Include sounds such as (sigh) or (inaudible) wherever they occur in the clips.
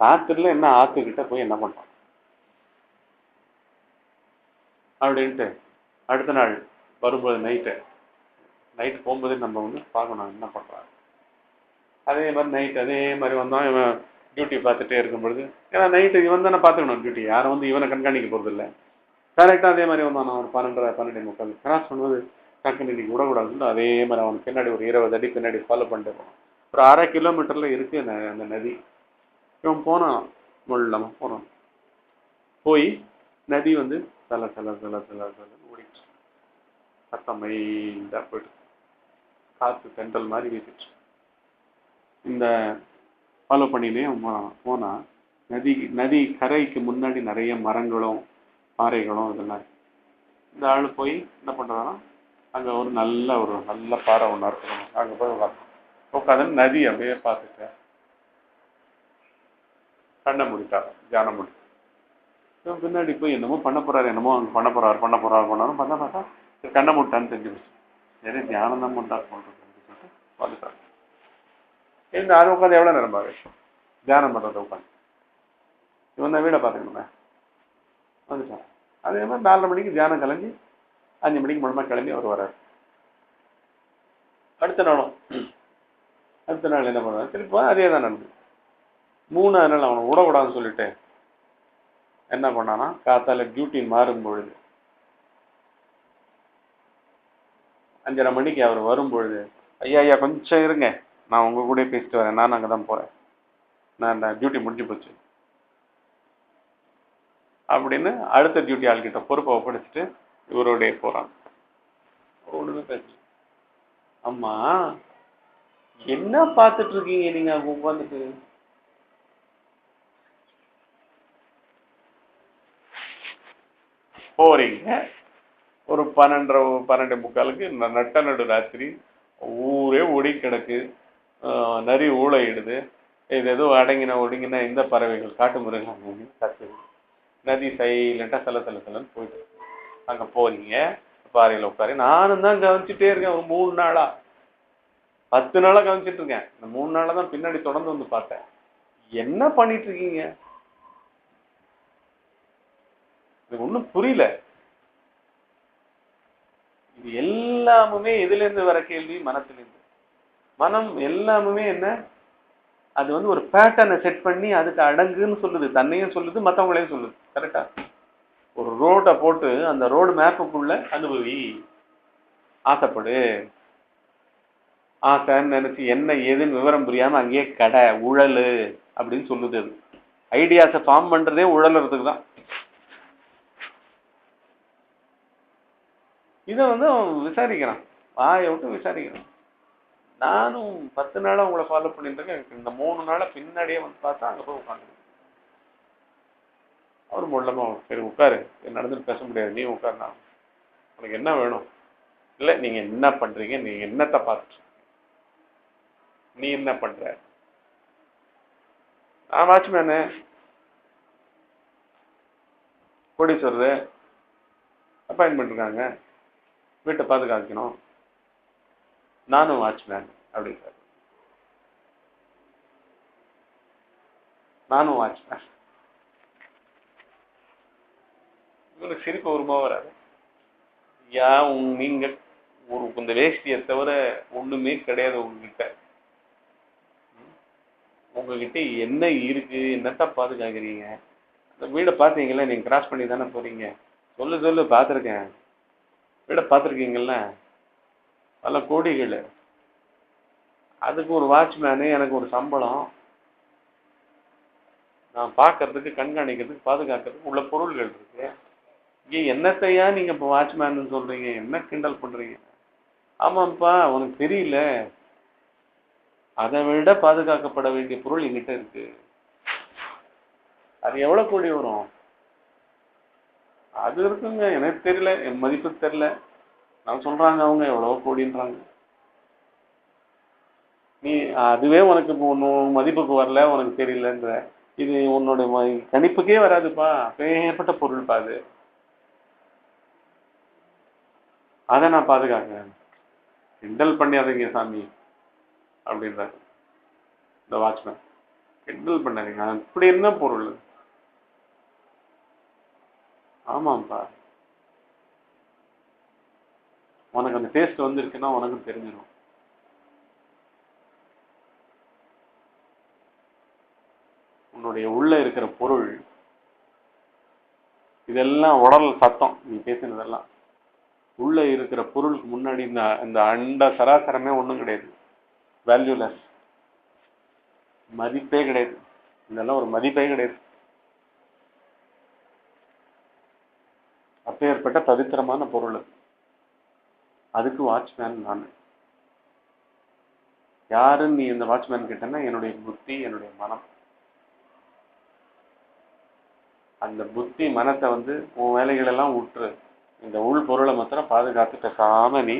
ராத்திரில என்ன ஆத்துக்கிட்ட போய் என்ன பண்றோம்? அப்படின்ட்டு அடுத்த நாள் வரும்போது நைட்டு நைட்டு போகும்போது நம்ம வந்து பார்க்கணும் என்ன பண்ணுறாங்க அதே மாதிரி நைட் அதே மாதிரி வந்தோம் இவன் டியூட்டி பார்த்துட்டே இருக்கும் பொழுது ஏன்னா நைட்டு இவன் தானே பார்த்துக்கணும் டியூட்டி யாரும் வந்து இவனை கண்காணிக்க போகிறது இல்லை கரெக்டாக அதே மாதிரி வந்தான் நான் ஒரு பன்னெண்டரை பன்னெண்டு முக்கால். கிராஸ் பண்ணுவது டக்குன்னு இன்னைக்கு விடக்கூடாதுன்னு அதே மாதிரி அவன் பின்னாடி ஒரு இருபது அடி பின்னாடி ஃபாலோ பண்ணிட்டு போனான். ஒரு அரை கிலோமீட்டரில் இருக்குது அந்த நதி. இவன் போனான் முள்ளமாக போனான். போய் நதி வந்து தல தல தல தல தலன்னு ஓடிட்டு சத்தம் மைண்டாக போயிட்டு காற்று தென்றல் மாதிரி வீசிட்டு இந்த ஃபாலோ பண்ணினே போனால் நதி நதி கரைக்கு முன்னாடி நிறைய மரங்களும் பாறைகளும் இதெல்லாம் இந்த ஆள் போய் என்ன பண்ணுறான்னா அங்கே ஒரு நல்ல ஒரு நல்ல பாறை ஒன்று இருக்கணும் அங்கே போய் உட்காந்து உட்காந்து நதி அப்படியே பார்த்துட்டு கண்ணை முடித்தார் தியானம் முடி பின்னாடி போய் என்னமோ பண்ண போறாரு என்னமோ அங்கே பண்ண போறாரு பண்ண போறாரு பண்ணாரு. பார்த்தா பார்த்தா கண்ணை முட்டான்னு தெரிஞ்சு போச்சு. சரி தியானம் தான் முட்டா சொல்லிட்டு வந்துட்டார் இந்த அது உட்காந்து எவ்வளோ நேரம் பாரு? தியானம் பண்ணுறது உட்காந்து இவன் தான் வீடை பார்த்துக்கணுமே வந்துட்டான். அதே மாதிரி நாலரை மணிக்கு தியானம் கிளம்பி அஞ்சு மணிக்கு மூலமாக கிளம்பி அவர் வர்றார். அடுத்த நாளும் அடுத்த நாள் என்ன பண்ணுவார் திருப்பி அதே தான் நடந்தது மூணாவது நாள் அவனை விடக்கூடாதுன்னு சொல்லிட்டு என்ன பண்ணானா காத்தால டியூட்டி மாறும் பொழுது அஞ்சரை மணிக்கு அவர் வரும் பொழுது ஐயா ஐயா கொஞ்சம் இருங்க. நான் உங்க கூட பேசிட்டு வரேன். நான் அங்கே தான் போறேன். நான் டியூட்டி முடிஞ்சு போச்சு. அப்படின்னு அடுத்த டியூட்டி ஆள்கிட்ட பொறுப்பை ஒப்படைச்சிட்டு இவரோடய போறான் ஒன்றுமே பேச அம்மா என்ன பார்த்துட்டு இருக்கீங்க நீங்க அங்க உட்காந்துட்டு போறீங்க. ஒரு பன்னெண்டரை பன்னெண்டு முக்காலுக்கு நட்ட நடு ராத்திரி ஊரே ஒடி கிடக்கு நரி ஊழையிடுது இது எதுவும் அடங்கின ஒடுங்கின இந்த பறவைகள். காட்டு மிருகம் கத்துது நதி சைலண்டா சல சல சலன்னு போயிட்டு அங்கே அங்க போறீங்க. பாறையில் உட்காரு. நானும் தான் கவனிச்சுட்டே இருக்கேன். ஒரு மூணு நாளா. பத்து நாளா கவனிச்சிட்டு இருக்கேன். இந்த மூணு நாளா தான் பின்னாடி தொடர்ந்து வந்து பார்த்தேன். என்ன பண்ணிட்டு இருக்கீங்க? இது ஒண்ணும் புரியல. இது எல்லாமுமே எதுல இருந்து வர கேள்வி? மனத்திலிருந்து. மனம் எல்லாமுமே என்ன? அது வந்து ஒரு பேட்டர்னை செட் பண்ணி அதுக்கு அடங்குன்னு சொல்லுது. தன்னையும் சொல்லுது மற்றவங்களையும் சொல்லுது. கரெக்டா ஒரு ரோட்டை போட்டு அந்த ரோடு மேப்புக்குள்ள அனுபவி. ஆசைப்படு. ஆசைன்னு நினச்சி என்ன ஏதுன்னு விவரம் புரியாமல் அங்கேயே கடை உழல் அப்படின்னு சொல்லுது அது. ஐடியாஸை ஃபார்ம் பண்ணுறதே உழலுறதுக்கு தான். இதை வந்து அவன் விசாரிக்கிறான். வாயை விட்டு விசாரிக்கிறான். நானும் பத்து நாளா உங்களை ஃபாலோ பண்ணிட்டு இருக்கேன். எனக்கு இந்த மூணு நாளாக பின்னாடியே வந்து பார்த்தா அங்கே போய் உட்காந்து அவர் முள்ளமா சரி உட்காரு. நடந்துட்டு பேச முடியாது. நீ உட்காருனா உனக்கு என்ன வேணும்? இல்லை நீங்கள் என்ன பண்ணுறீங்க நீங்கள் என்னத்தை பார்த்துட்டு நீ என்ன பண்ணுற நான் வாட்ச்மேனு. கோடீஸ்வரரு அப்பாயின்மெண்ட் இருக்காங்க. வீட்டை பாதுகாக்கணும் நானும் வாட்ச்மேன் அப்படிங்கிறார் நானும் வாட்ச்மேன் இவனுக்கு சிரிப்பு வருமா வராது. யா உங் நீங்க ஒரு இந்த வேஷ்டியை தவிர ஒண்ணுமே கிடையாது உங்ககிட்ட. உங்ககிட்ட என்ன இருக்கு? என்னத்தான் பாதுகாக்கிறீங்க? அந்த வீடை பார்த்தீங்களா நீங்க கிராஸ் பண்ணி தானே போறீங்க? சொல்லு சொல்லு பார்த்துருக்கேன் வீடை பார்த்துருக்கீங்கல்ல பல கோடிகள். அதுக்கு ஒரு வாட்ச்மேனு எனக்கு ஒரு சம்பளம். நான் பார்க்கறதுக்கு கண்காணிக்கிறதுக்கு பாதுகாக்கிறதுக்கு உள்ள பொருள்கள் இருக்கு. இங்கே என்னத்தையா நீங்க இப்போ வாட்ச்மேன் சொல்றீங்க? என்ன கிண்டல் பண்றீங்க? ஆமாம்ப்பா உனக்கு தெரியல. அதை விட பாதுகாக்கப்பட வேண்டிய பொருள் என்கிட்ட இருக்கு. அது எவ்வளவு கோடி வரும்? அது இருக்குங்க. எனக்கு தெரியல. என் மதிப்பு தெரியல. நான் சொல்றாங்க அவங்க எவ்வளவோ கோடின்றாங்க. நீ அதுவே உனக்கு இப்போ ஒன்றும் மதிப்புக்கு வரல உனக்கு தெரியலன்ற. இது உன்னோட ம- கணிப்புக்கே வராதுப்பா. அப்பேற்பட்ட பொருள்ப்பா அது. அதை நான் பாதுகாக்கிறேன். கிண்டல் பண்ணியாதீங்க சாமி அப்படின்றாரு. இந்த வாட்ச்மேன். கிண்டல் பண்ணாதீங்க. அப்படி என்ன பொருள்? ஆமாம்ப்பா. உனக்கு அந்த டேஸ்ட் வந்துருக்குன்னா உனக்கும் தெரிஞ்சிடும் உன்னுடைய உள்ள இருக்கிற பொருள் இதெல்லாம் உடல் சத்தம் நீ பேசினதெல்லாம். உள்ள இருக்கிற பொருளுக்கு முன்னாடி இந்த இந்த அண்ட சராசரமே ஒன்றும் கிடையாது. வேல்யூலெஸ் மதிப்பே கிடையாது. இதெல்லாம் ஒரு மதிப்பே கிடையாது. அப்பேற்பட்ட பவித்திரமான பொருள் அது. அதுக்கு வாட்ச்மேன் நான். யாருன்னு நீ இந்த வாட்ச்மேன் கிட்டன்னா என்னுடைய புத்தி என்னுடைய மனம். அந்த புத்தி மனத்தை வந்து உன் வேலைகள் எல்லாம் விட்டுரு இந்த உள் பொருளை மாத்திரம் பாதுகாத்து பேசாம நீ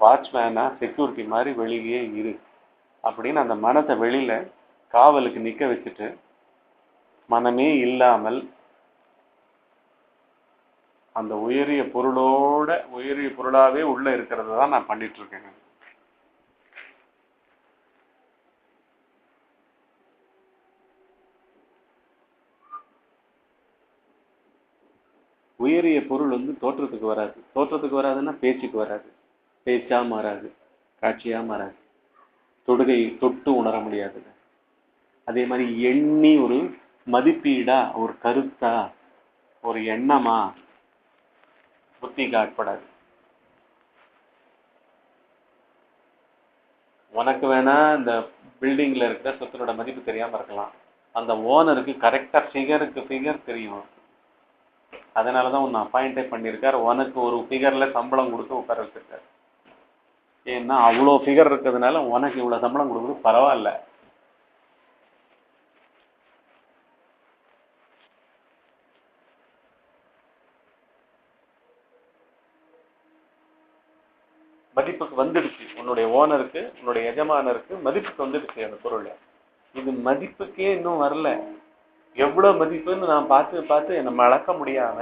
வாட்ச்மேனா செக்யூரிட்டி மாதிரி வெளியே இரு. அப்படின்னு அந்த மனத்தை வெளியில காவலுக்கு நிக்க வச்சுட்டு மனமே இல்லாமல் அந்த உயரிய பொருளோட உயரிய பொருளாவே உள்ள இருக்கிறது தான் நான் பண்ணிட்டு இருக்கேன் உயரிய பொருள் வந்து தோற்றத்துக்கு வராது. தோற்றத்துக்கு வராதுன்னா பேச்சுக்கு வராது. பேச்சா மாறாது. காட்சியா மாறாது. தொடுகை தொட்டு உணர முடியாது அதே மாதிரி எண்ணி ஒரு மதிப்பீடா ஒரு கருத்தா ஒரு எண்ணமா புத்திக்கு ஆட்படாது. உனக்கு வேணா இந்த பில்டிங்ல இருக்கிற சொத்தனோட மதிப்பு தெரியாம இருக்கலாம். அந்த ஓனருக்கு கரெக்டா ஃபிகருக்கு ஃபிகர் தெரியும். அதனாலதான் உன்னை அப்பாயிண்டே பண்ணியிருக்காரு. உனக்கு ஒரு ஃபிகர்ல சம்பளம் கொடுத்து உட்கார வச்சிருக்காரு. ஏன்னா அவ்வளோ ஃபிகர் இருக்கிறதுனால உனக்கு இவ்வளவு சம்பளம் கொடுக்குறது பரவாயில்ல. மதிப்புக்கு வந்துடுச்சு. உன்னுடைய ஓனருக்கு உன்னுடைய எஜமானருக்கு மதிப்புக்கு வந்துடுச்சு அந்த பொருள். இது மதிப்புக்கே இன்னும் வரல. எவ்வளவு மதிப்புன்னு நான் பார்த்து பார்த்து என்னை மழக்க முடியாம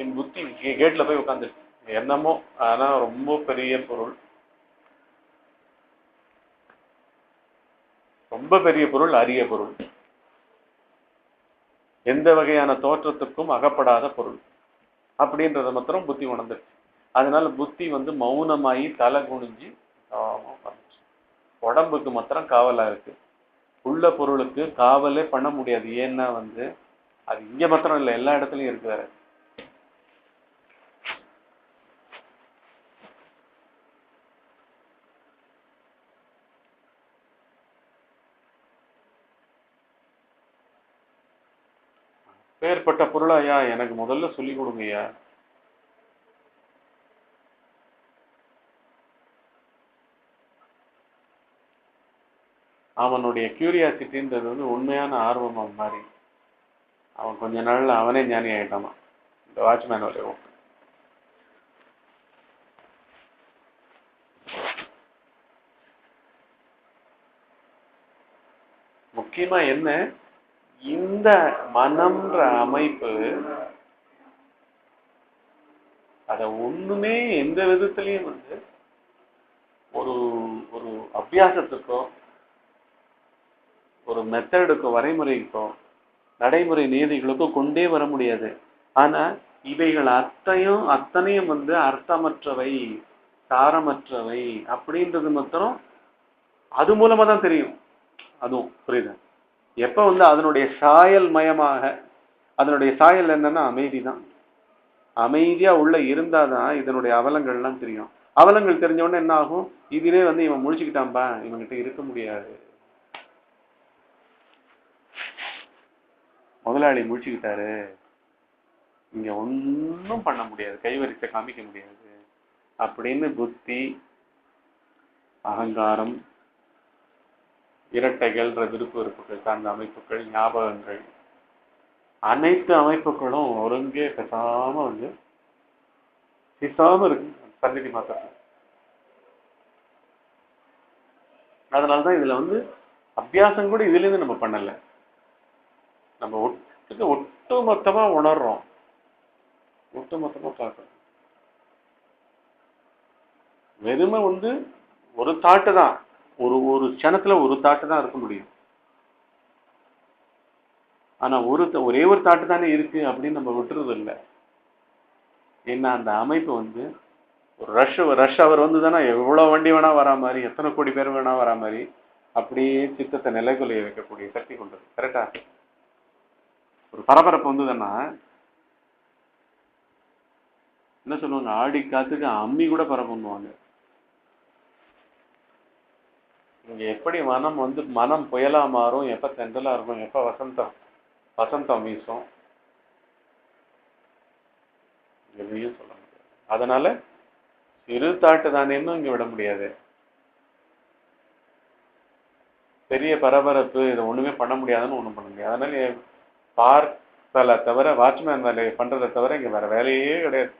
என் புத்தி கேட்டில் கேட்ல போய் உட்காந்துருச்சு என்னமோ ஆனால் ரொம்ப பெரிய பொருள். ரொம்ப பெரிய பொருள் அரிய பொருள். எந்த வகையான தோற்றத்துக்கும் அகப்படாத பொருள். அப்படின்றத மாத்திரம் புத்தி உணர்ந்துருச்சு அதனால புத்தி வந்து மௌனமாயி தலை குனிஞ்சு உடம்புக்கு மாத்திரம் காவலா இருக்கு. உள்ள பொருளுக்கு காவலே பண்ண முடியாது. ஏன்னா வந்து அது இங்க மாத்திரம் இல்லை எல்லா இடத்துலயும் இருக்கு வேற. பேர்பட்ட பொருள் ஐயா எனக்கு முதல்ல சொல்லி கொடுங்க அவனுடைய கியூரியாசிட்டின்றது வந்து உண்மையான ஆர்வம் அவன் மாதிரி. அவன் கொஞ்ச நாள்ல அவனே ஞானி ஆயிட்டானான் இந்த வாட்ச்மேன் வரையும் முக்கியமா என்ன? இந்த மனம்ன்ற அமைப்பு அத ஒண்ணுமே எந்த விதத்திலையும் வந்து ஒரு ஒரு அபியாசத்துக்கோ ஒரு மெத்தடுக்கோ வரைமுறைக்கோ நடைமுறை நீதிகளுக்கும் கொண்டே வர முடியாது. ஆனா இவைகள் அத்தையும் அத்தனையும் வந்து அர்த்தமற்றவை சாரமற்றவை அப்படின்றது மாத்திரம் அது மூலமா தான் தெரியும். அதுவும் புரியுது? எப்ப வந்து அதனுடைய சாயல் மயமாக அதனுடைய சாயல் என்னன்னா அமைதி தான். அமைதியா உள்ள இருந்தாதான் இதனுடைய அவலங்கள்லாம் தெரியும். அவலங்கள் தெரிஞ்ச உடனே என்ன ஆகும்? இதுவே வந்து இவன் முழிச்சுக்கிட்டான்பா இவன்கிட்ட இருக்க முடியாது. முதலாளி முடிச்சுக்கிட்டாரு இங்க ஒண்ணும் பண்ண முடியாது. கைவரிசை காமிக்க முடியாது. அப்படின்னு புத்தி அகங்காரம் இரட்டைகள்ன்ற விருப்பு வெறுப்புகள் சார்ந்த அமைப்புகள் ஞாபகங்கள் அனைத்து அமைப்புகளும் ஒருங்கே பேசாம வந்து பேசாம இருக்கு. சந்நிதி மாத்திரம். அதனால தான் இதுல வந்து அபியாசம் கூட இதுல இருந்து நம்ம பண்ணலை. நம்ம ஒட்டு ஒட்டு மொத்தமா உணர்றோம். ஒட்டு மொத்தமா பார்க்கறோம் வெறுமை வந்து ஒரு தாட்டு தான். ஒரு ஒரு கணத்துல ஒரு தாட்டு தான் இருக்க முடியும். ஆனா ஒரு ஒரே ஒரு தாட்டு தானே இருக்கு அப்படின்னு நம்ம விட்டுறது இல்லை ஏன்னா அந்த அமைப்பு வந்து ஒரு ரஷ் ரஷ் அவர் வந்து தானே எவ்வளோ வண்டி வேணா வரா மாதிரி எத்தனை கோடி பேர் வேணா வரா மாதிரி அப்படியே சித்தத்தை நிலைக்குலைய வைக்கக்கூடிய சக்தி கொண்டது. கரெக்டா ஒரு பரபரப்பு வந்ததுன்னா என்ன சொல்லுவாங்க ஆடி காத்துக்கு அம்மி கூட பரப்புவாங்க இங்க எப்படி மனம் வந்து மனம் புயலா மாறும் எப்ப தென்றலா இருக்கும் எப்ப வசந்தம் வசந்தம் வீசும்? எதையும் சொல்ல முடியாது. அதனால சிறு தாட்டு தானேன்னு இங்க விட முடியாது. பெரிய பரபரப்பு இதை ஒண்ணுமே பண்ண முடியாதுன்னு ஒண்ணும் பண்ண முடியாது. அதனால பார்த்தலை தவிர வாட்ச்மேன் வேலையை பண்றதை தவிர இங்க வேற வேலையே கிடையாது.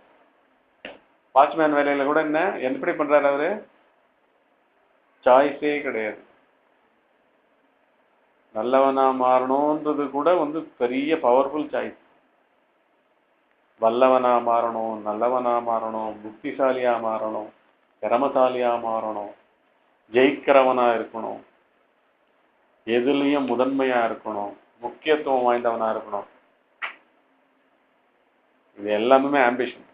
வாட்ச்மேன் வேலையில கூட என்ன? எப்படி பண்றாரு அவர்? சாய்ஸே கிடையாது. நல்லவனா மாறணுன்றது கூட வந்து பெரிய பவர்ஃபுல் சாய்ஸ் வல்லவனா மாறணும் நல்லவனா மாறணும் புத்திசாலியா மாறணும் திறமசாலியாக மாறணும் ஜெயிக்கிறவனா இருக்கணும் எதுலேயும் முதன்மையா இருக்கணும். முக்கியத்துவம் வாய்ந்தவனா இருக்கணும். இது எல்லாமே ஆம்பிஷன்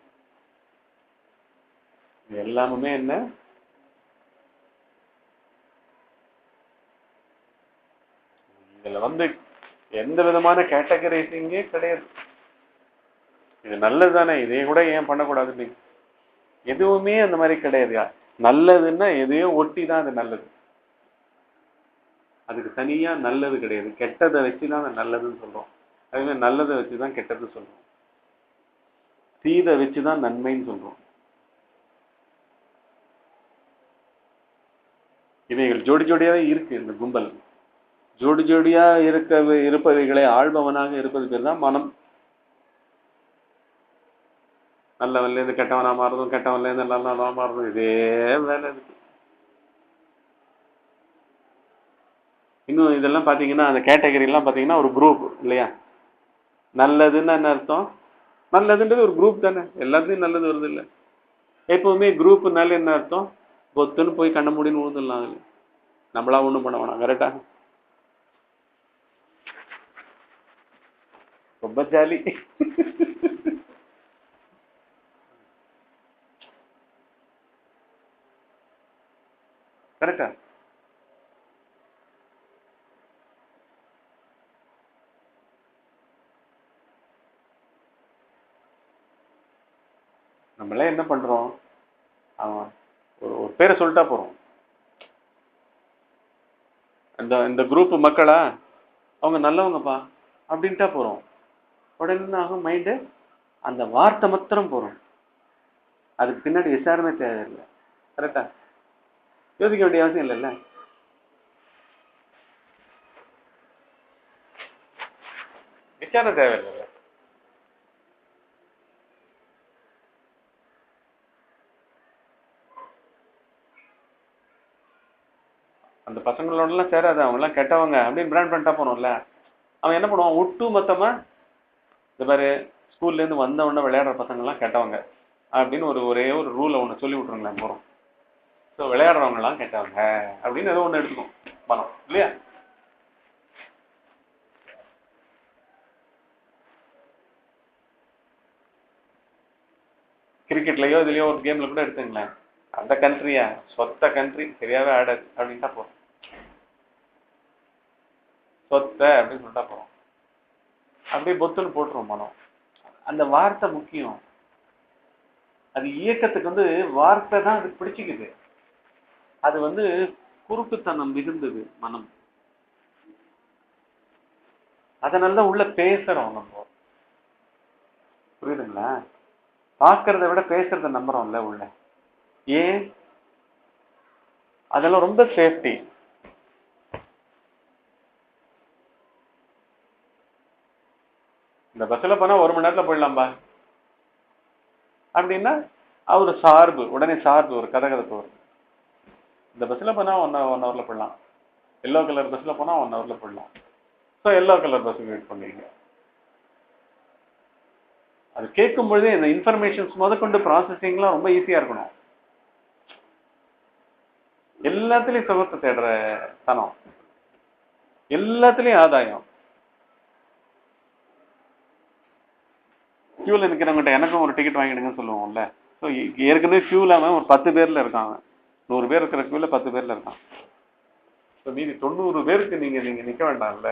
இது எல்லாமே என்ன? இதுல வந்து எந்த விதமான கேட்டகரைசிங்கே கிடையாது. இது நல்லது தானே இதையே கூட ஏன் பண்ணக்கூடாது நீ? எதுவுமே அந்த மாதிரி கிடையாது. நல்லதுன்னா எதையோ ஒட்டி தான் அது நல்லது. அதுக்கு தனியா நல்லது கிடையாது. கெட்டதை வச்சு தான் அதை நல்லதுன்னு சொல்றோம். அதுமாதிரி நல்லதை வச்சு தான் கெட்டது சொல்றோம். தீதை வச்சு தான் நன்மைன்னு சொல்றோம். இவைகள் ஜோடி ஜோடியாவே இருக்கு இந்த கும்பல். ஜோடி ஜோடியா இருக்க இருப்பவைகளை ஆள்பவனாக இருப்பது பேர் தான் மனம். நல்லவன்ல இருந்து கெட்டவனா மாறுறதும் கெட்டவன்ல இருந்து மாறுறதும் இதே வேலை இருக்கு. இன்னும் இதெல்லாம் பார்த்தீங்கன்னா அந்த கேட்டகரி எல்லாம் ஒரு குரூப் இல்லையா? நல்லதுன்னு என்ன அர்த்தம்? நல்லதுன்றது ஒரு குரூப் தானே. எல்லாத்துலேயும் நல்லது வருது இல்லை. எப்போவுமே குரூப்னால என்ன அர்த்தம்? பொத்துன்னு போய் கண்ண முடின்னு விழுந்துடலாம் அதில். நம்மளா ஒன்றும் பண்ண வேணாம் கரெக்டா ரொம்ப ஜாலி கரெக்டா (laughs) நம்மளாம் என்ன பண்றோம்? அவன் ஒரு ஒரு பேரை சொல்லிட்டா போறோம். இந்த இந்த குரூப் மக்களா அவங்க நல்லவங்கப்பா அப்படின்ட்டா போறோம். உடனே ஆகும்? மைண்டு அந்த வார்த்தை மாத்திரம் போறோம். அதுக்கு பின்னாடி விசாரணை தேவையில்லை. கரெக்டா யோசிக்க வேண்டிய அவசியம் இல்லைல்ல? விசாரணை தேவையில்லை. அந்த பசங்களோடலாம் சேராது அவங்கெல்லாம் கெட்டவங்க அப்படின்னு பிராண்ட் பண்ணிட்டா போனோம்ல. அவன் என்ன பண்ணுவான்? ஒட்டு மொத்தமாக இந்த மாதிரி ஸ்கூல்லேருந்து வந்தவொடனே விளையாடுற பசங்கள்லாம் கெட்டவங்க அப்படின்னு ஒரு ஒரே ஒரு ரூலை ஒன்று சொல்லி விட்ருங்களேன் போகிறோம் ஸோ விளையாடுறவங்கலாம் கெட்டவங்க அப்படின்னு ஏதோ ஒன்று எடுத்துக்கும் பணம் இல்லையா? கிரிக்கெட்லையோ இதுலையோ ஒரு கேமில் கூட எடுத்துங்களேன். அந்த கண்ட்ரியா சொத்த கண்ட்ரி சரியாகவே ஆடாது அப்படின்ட்டா போகிறோம் சொத்தை அப்படின்னு சொல்லிட்டா போறோம். அப்படியே பொத்துன்னு போட்டுரும் மனம். அந்த வார்த்தை முக்கியம். அது இயக்கத்துக்கு வந்து வார்த்தை தான் அது பிடிச்சிக்குது. அது வந்து குறுக்குத்தனம் மிகுந்தது மனம். அதனால தான் உள்ள பேசுறோம் நம்ம. புரியுதுங்களா? பார்க்கறத விட பேசுறத நம்புறோம்ல உள்ள. ஏன்? அதெல்லாம் ரொம்ப சேஃப்டி இந்த பஸ்ஸில் போனால் ஒரு மணி நேரத்தில் போயிடலாம்பா. அப்படின்னா அவர் சார்பு உடனே சார்பு ஒரு கதகதப்பு வரும். இந்த பஸ்ஸில் போனால் ஒன் ஒன் ஹவரில் போயிடலாம். எல்லோ கலர் பஸ்ஸில் போனால் ஒன் ஹவரில் போடலாம் ஸோ எல்லோ கலர் பஸ்ஸுக்கு வெயிட் பண்ணுவீங்க அது கேட்கும் பொழுதே இந்த இன்ஃபர்மேஷன்ஸ் முதற்கொண்டு ப்ராசஸிங்லாம் ரொம்ப ஈஸியாக இருக்கணும். எல்லாத்துலேயும் சுகத்தை தேடுற தனம். எல்லாத்துலேயும் ஆதாயம். கியூவில் நிற்கிறவங்ககிட்ட எனக்கும் ஒரு டிக்கெட் வாங்கிடுங்கன்னு சொல்லுவோம்ல. ஸோ ஏற்கனவே கியூவில் அவன் ஒரு பத்து பேரில் இருக்கான் அவன் நூறு பேர் இருக்கிற கியூவில் பத்து பேரில் இருக்கான் ஸோ மீதி தொண்ணூறு பேருக்கு நீங்கள் நீங்கள் நிற்க வேண்டாம்ல.